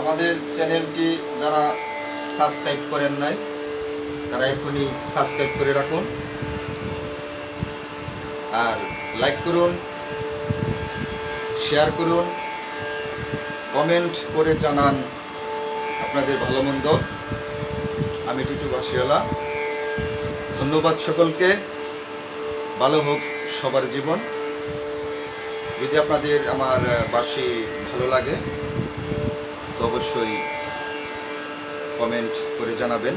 আমাদের চ্যানেলটি যারা সাবস্ক্রাইব করেন নাই, তারা এখনই সাবস্ক্রাইব করে রাখুন। আর লাইক করুন, শেয়ার করুন, কমেন্ট করে জানান আপনাদের ভালো মন্দ আমি টিটু বাসিওয়ালা ধন্যবাদ সকলকে। ভালো হোক সবার জীবন। যদি আপনাদের আমার বাসি ভালো লাগে তো অবশ্যই কমেন্ট করে জানাবেন।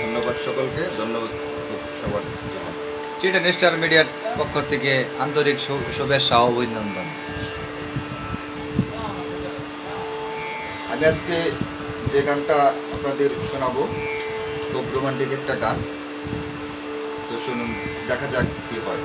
ধন্যবাদ সকলকে, ধন্যবাদ সবার চিটেন স্টার মিডিয়ার পক্ষ থেকে আন্তরিক শুভেচ্ছা ও অভিনন্দন। আমি আজকে যে গানটা আপনাদের শোনাবো, খুব রোমান্টিক একটা গান। তো শুনুন, দেখা যাক কি হয়।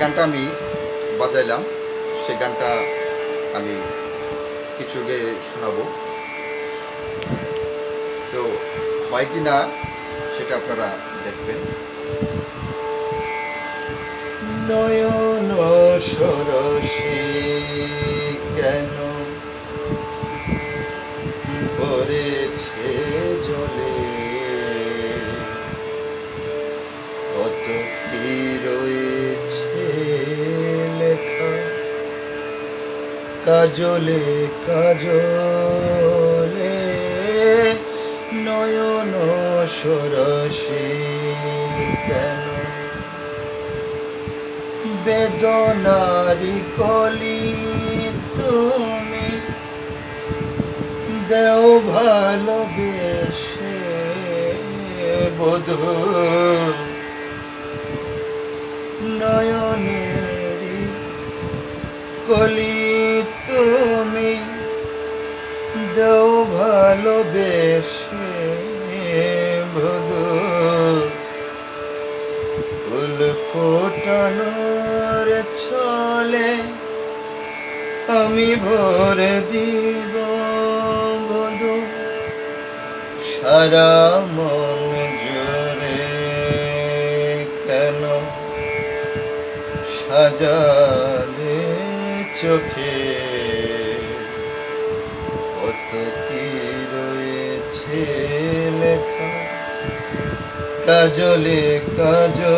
গানটা আমি বাজাইলাম সে গানটা আমি কিছু গেয়ে শোনাবো। তো হয় কি না, সেটা আপনারা দেখবেন। নয়ন সরসী কাজলে কাজলে নয়ন সরসী কেন? বেদনারি কলি তুমি দেও ভালোবেসে বোধ। নয়নেরি কলি দেও ভালোবেসে ফুল ফোটানোর ছলে আমি ভরে দিব বধু সারা মন জোরে কেন সাজালে চোখে কাজলে কাজলে।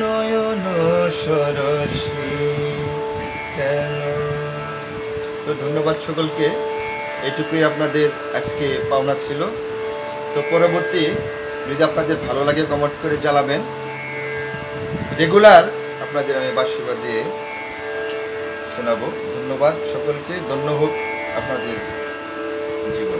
নয়ন সরসী, কেন? তো ধন্যবাদ সকলকে। এটুকুই আপনাদের আজকে পাওনা ছিল। তো পরবর্তী, যদি আপনাদের ভালো লাগে কমেন্ট করে জ্বালাবেন রেগুলার আপনাদের আমি বাসি বাজিয়ে শোনাবো। ধন্যবাদ সকলকে। ধন্য হোক আপনাদের জীবন।